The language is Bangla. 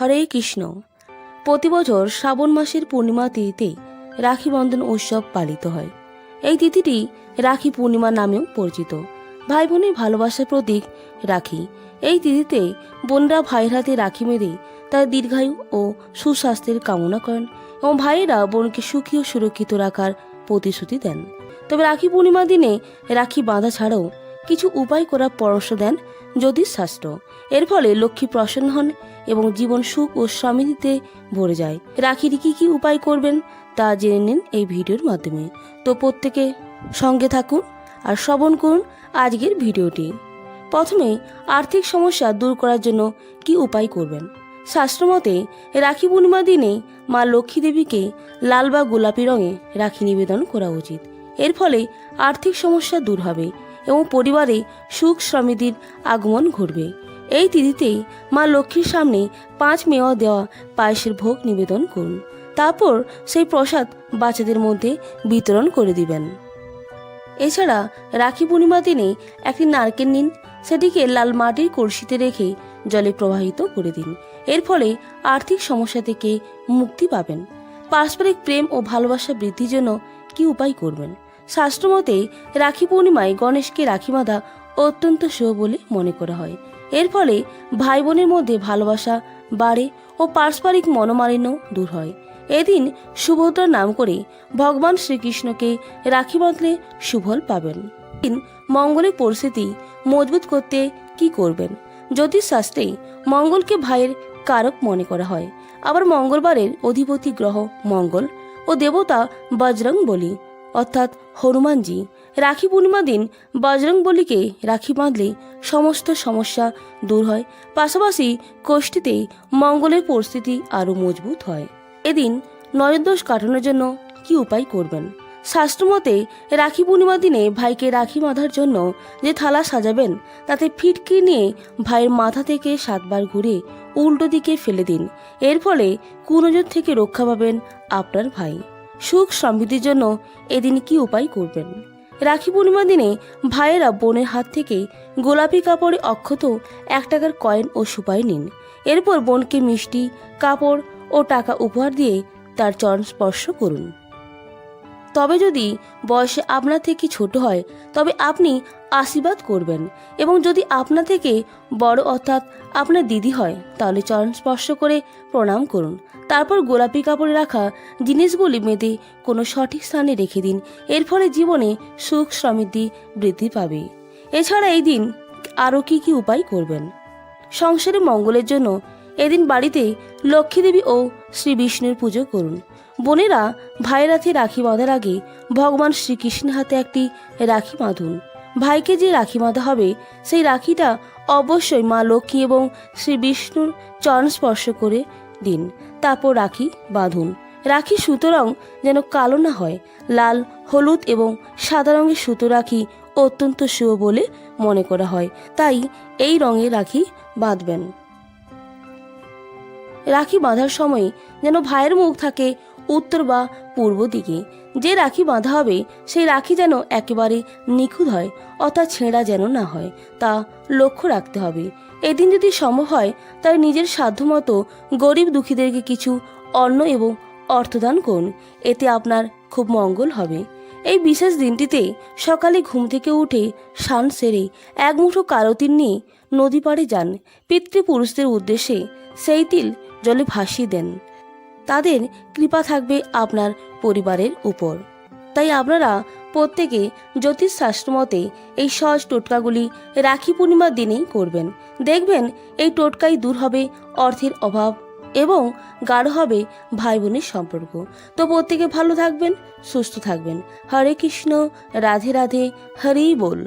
হরে কৃষ্ণ। প্রতি বছর শ্রাবণ মাসের পূর্ণিমা তিথিতে রাখি বন্ধন উৎসব পালিত হয়। এই তিথিটি রাখি পূর্ণিমা নামেও পরিচিত। ভাই বোনের ভালোবাসার প্রতীক রাখি। এই তিথিতে বোনরা ভাইয়ের হাতে রাখি মেরে তার দীর্ঘায়ু ও সুস্বাস্থ্যের কামনা করেন এবং ভাইয়েরা বোনকে সুখী ও সুরক্ষিত রাখার প্রতিশ্রুতি দেন। তবে রাখি পূর্ণিমা দিনে রাখি বাঁধা ছাড়াও কিছু উপায় করার পরামর্শ দেন জ্যোতিষ শাস্ত্র এর ফলে লক্ষ্মী প্রসন্ন হন এবং জীবন সুখ ও সমৃদ্ধিতে ভরে যায়। রাখির কি কি উপায় করবেন তা জেনে নিন এই ভিডিওর মাধ্যমে। তো প্রত্যেকে সঙ্গে থাকুন আর শ্রবণ করুন আজকের ভিডিওটি। প্রথমে আর্থিক সমস্যা দূর করার জন্য কি উপায় করবেন? শাস্ত্রমতে রাখি পূর্ণিমা দিনে মা লক্ষ্মী দেবীকে লাল বা গোলাপি রঙে রাখি নিবেদন করা উচিত। এর ফলে আর্থিক সমস্যা দূর হবে এবং পরিবারে সুখ সমৃদ্ধির আগমন ঘটবে। এই তিথিতেই মা লক্ষ্মীর সামনে পাঁচ মেওয়া দেওয়া পায়েসের ভোগ নিবেদন করুন। তারপর সেই প্রসাদ বাচ্চাদের মধ্যে বিতরণ করে দিবেন। এছাড়া রাখি পূর্ণিমা দিনে একটি নারকেল নিন, সেটিকে লাল মাটির কলসিতে রেখে জলে প্রবাহিত করে দিন। এর ফলে আর্থিক সমস্যা থেকে মুক্তি পাবেন। পারস্পরিক প্রেম ও ভালোবাসা বৃদ্ধির জন্য কি উপায় করবেন? শাস্ত্রমতে রাখি পূর্ণিমায় গণেশকে রাখি বাঁধা অত্যন্ত শুভ বলে মনে করা হয়। এর ফলে ভাই বোনের মধ্যে ভালোবাসা বাড়ে ও পারস্পরিক মনোমালিন্য দূর হয়। এদিন সুভদ্রার নাম করে ভগবান শ্রীকৃষ্ণকে রাখি বাঁধলে সুফল পাবেন। দিন মঙ্গলের পরিস্থিতি মজবুত করতে কি করবেন? জ্যোতিষশাস্ত্রে মঙ্গলকে ভাইয়ের কারক মনে করা হয়। আবার মঙ্গলবারের অধিপতি গ্রহ মঙ্গল ও দেবতা বজরং বলি। অর্থাৎ হনুমানজি রাখি পূর্ণিমা দিন বজরং বলিকে রাখি বাঁধলে সমস্ত সমস্যা দূর হয়। পাশাপাশি কোষ্ঠীতে মঙ্গলের পরিস্থিতি আরও মজবুত হয়। এদিন নজরদোষ কাটানোর জন্য কি উপায় করবেন? শাস্ত্রমতে রাখি পূর্ণিমার দিনে ভাইকে রাখি বাঁধার জন্য যে থালা সাজাবেন, তাতে ফিটকি নিয়ে ভাইয়ের মাথা থেকে সাতবার ঘুরে উল্টো দিকে ফেলে দিন। এর ফলে কুনজর থেকে রক্ষা পাবেন আপনার ভাই। সুখ সমৃদ্ধির জন্য এদিন কি উপায় করবেন? রাখি পূর্ণিমা দিনে ভাইয়েরা বোনের হাত থেকে গোলাপি কাপড়ে অক্ষত এক টাকার কয়েন ও সুপায় নিন। এরপর বোনকে মিষ্টি, কাপড় ও টাকা উপহার দিয়ে তার চরণ স্পর্শ করুন। তবে যদি বয়সে আপনার থেকে ছোট হয়, তবে আপনি আশীর্বাদ করবেন। এবং যদি আপনার থেকে বড় অর্থাৎ আপনার দিদি হয়, তাহলে চরণ স্পর্শ করে প্রণাম করুন। তারপর গোলাপি কাপড়ে রাখা জিনিসগুলি মেয়েদের কোনো সঠিক স্থানে রেখে দিন। এর ফলে জীবনে সুখ সমৃদ্ধি বৃদ্ধি পাবে। এছাড়া এই দিন আরও কি কি উপায় করবেন? সংসারে মঙ্গলের জন্য এদিন বাড়িতে লক্ষ্মীদেবী ও শ্রী বিষ্ণুর পুজো করুন। বোনেরা ভাইয়ের হাতে রাখি বাঁধার আগে ভগবান শ্রীকৃষ্ণের হাতে একটি রাখি বাঁধুন। ভাইকে যে রাখি বাঁধা হবে, সেই রাখিটা অবশ্যই মা লক্ষ্মী এবং শ্রী বিষ্ণুর চরণ স্পর্শ করে দিন। তারপর রাখি বাঁধুন। রাখি সুতো রং যেন কালো না হয়, লাল, হলুদ এবং সাদা রঙের সুতো রাখি অত্যন্ত শুভ বলে মনে করা হয়। তাই এই রঙে রাখি বাঁধবেন। রাখি বাঁধার সময় যেন ভাইয়ের মুখ থাকে উত্তর বা পূর্ব দিকে। যে রাখি বাঁধা হবে, সেই রাখি যেন একেবারে নিখুঁত হয়, অর্থাৎ ছেঁড়া যেন না হয়, তা লক্ষ্য রাখতে হবে। এদিন যদি সম্ভব হয়, তাই নিজের সাধ্যমতো গরিব দুঃখীদেরকে কিছু অন্ন এবং অর্থদান করুন, এতে আপনার খুব মঙ্গল হবে। এই বিশেষ দিনটিতে সকালে ঘুম থেকে উঠে স্নান সেরে এক মুঠো কালো নিয়ে নদী পাড়ে যান। পিতৃপুরুষদের উদ্দেশ্যে সেই তিল জলে ভাসিয়ে দেন। তাদের কৃপা থাকবে আপনার পরিবারের উপর। তাই আপনারা প্রত্যেকে জ্যোতিষ শাস্ত্রমতে এই সহজ টোটকাগুলি রাখি পূর্ণিমার দিনেই করবেন। দেখবেন এই টোটকাই দূর হবে অর্থের অভাব এবং গাঢ় হবে ভাই বোনের সম্পর্ক। তো প্রত্যেকে ভালো থাকবেন, সুস্থ থাকবেন। হরে কৃষ্ণ, রাধে রাধে হরি বল।